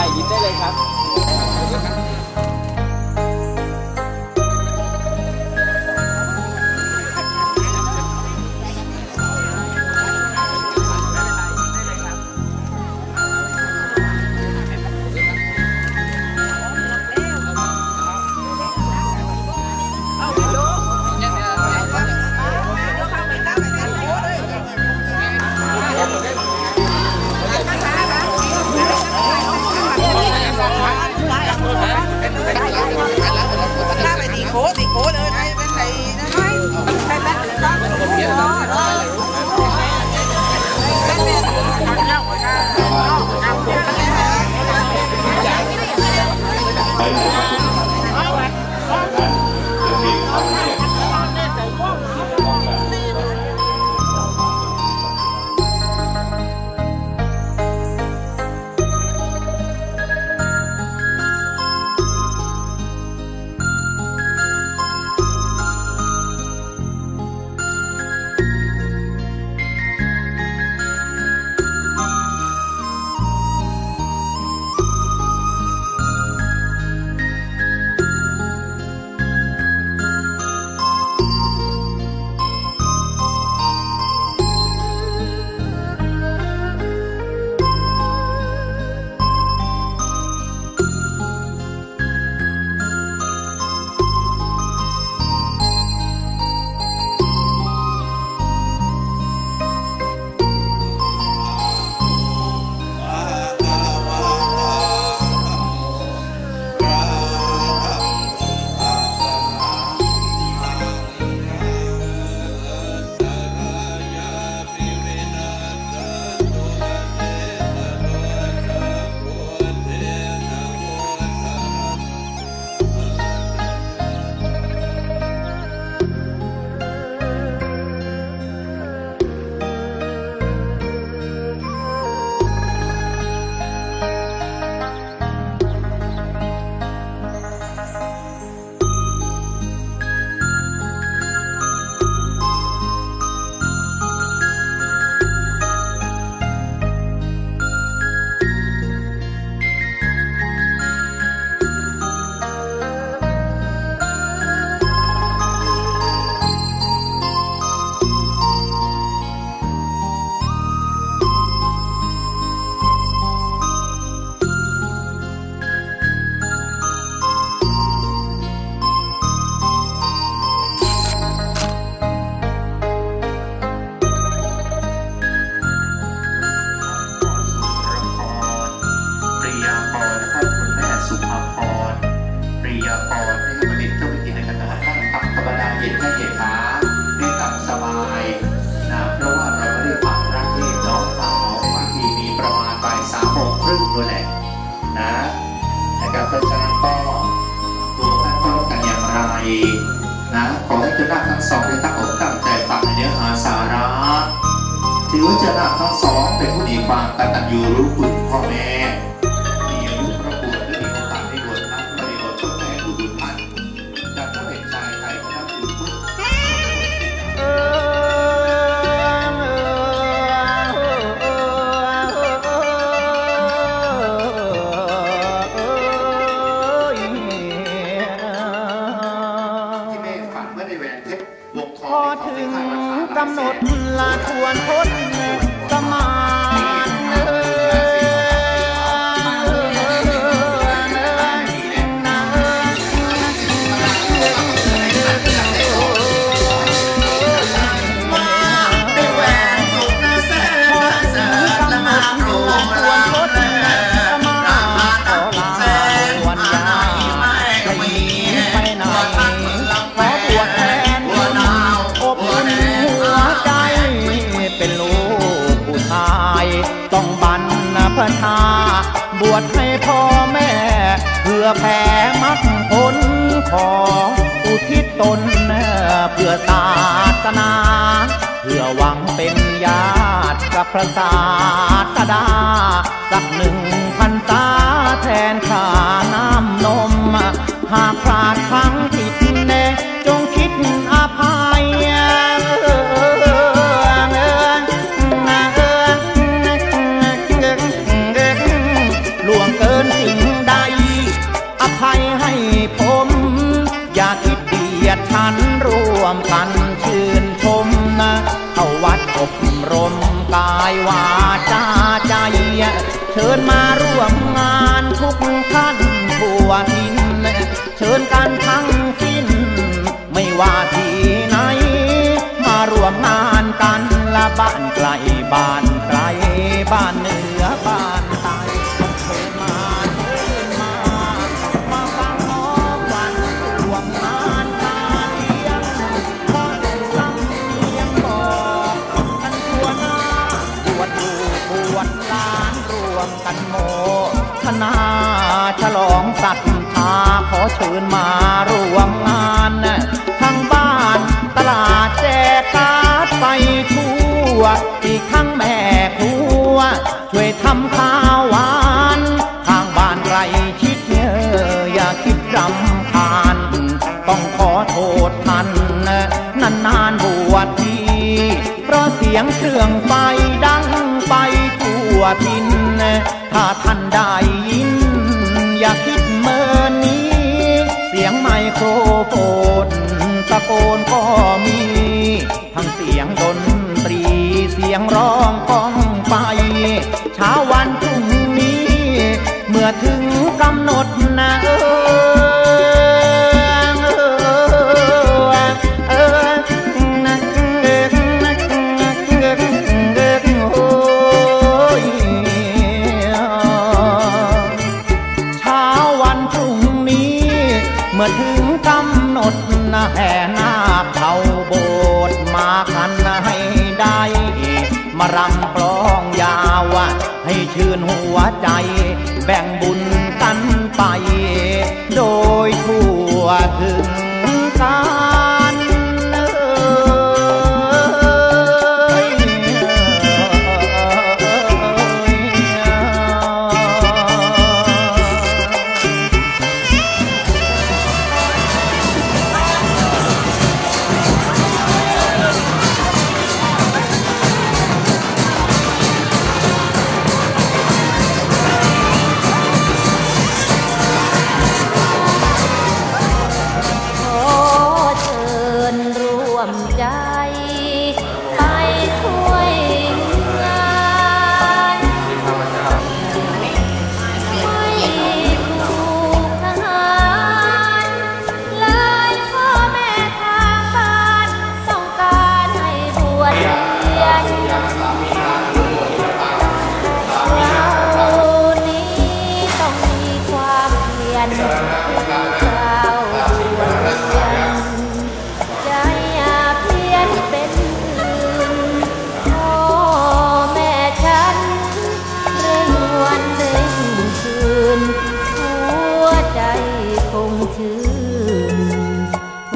ายยิ้มได้เลยครับ นะครับเพราะฉะนั้นก็ตัวท่านก็รู้กันอย่างไรนะขอให้เจ้าหน้าทั้งสองได้ตั้งอกตั้งใจฟังในเนื้อหาสาระถือว่าเจ้าหน้าทั้งสองเป็นผู้มีความกตัญญูรู้คุณพ่อแม่ แผ่มักผลขออุทิศตนเพื่อศาสนา เพื่อหวังเป็นญาติกับพระศาสดา สักหนึ่งพันตาแทนข้าน้ำนม หากพลาดครั้งผิด วาจาใจ เชิญมาร่วมงานทุกท่านทั่วทิ เชิญมาร่วมงานทั้งบ้านตลาดแจกการ์ดไปทั่วอีกทั้งแม่ครัว ช่วยทำข้าวหวานทางบ้านไรชิดเนออย่าคิดรำคาญต้องขอโทษท่านนานานบวชทีเพราะเสียงเครื่องไฟดังไปทั่วทินถ้าท่านได้ โกนก็มี ทั้งเสียงดนตรี เสียงร้องก้องไป เช้าวันพรุ่งนี้ เมื่อถึงกำหนดนะเออ มารำกลองยาวให้ชื่นหัวใจ แบ่งบุญ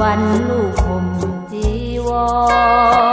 วันลูกผมจีวร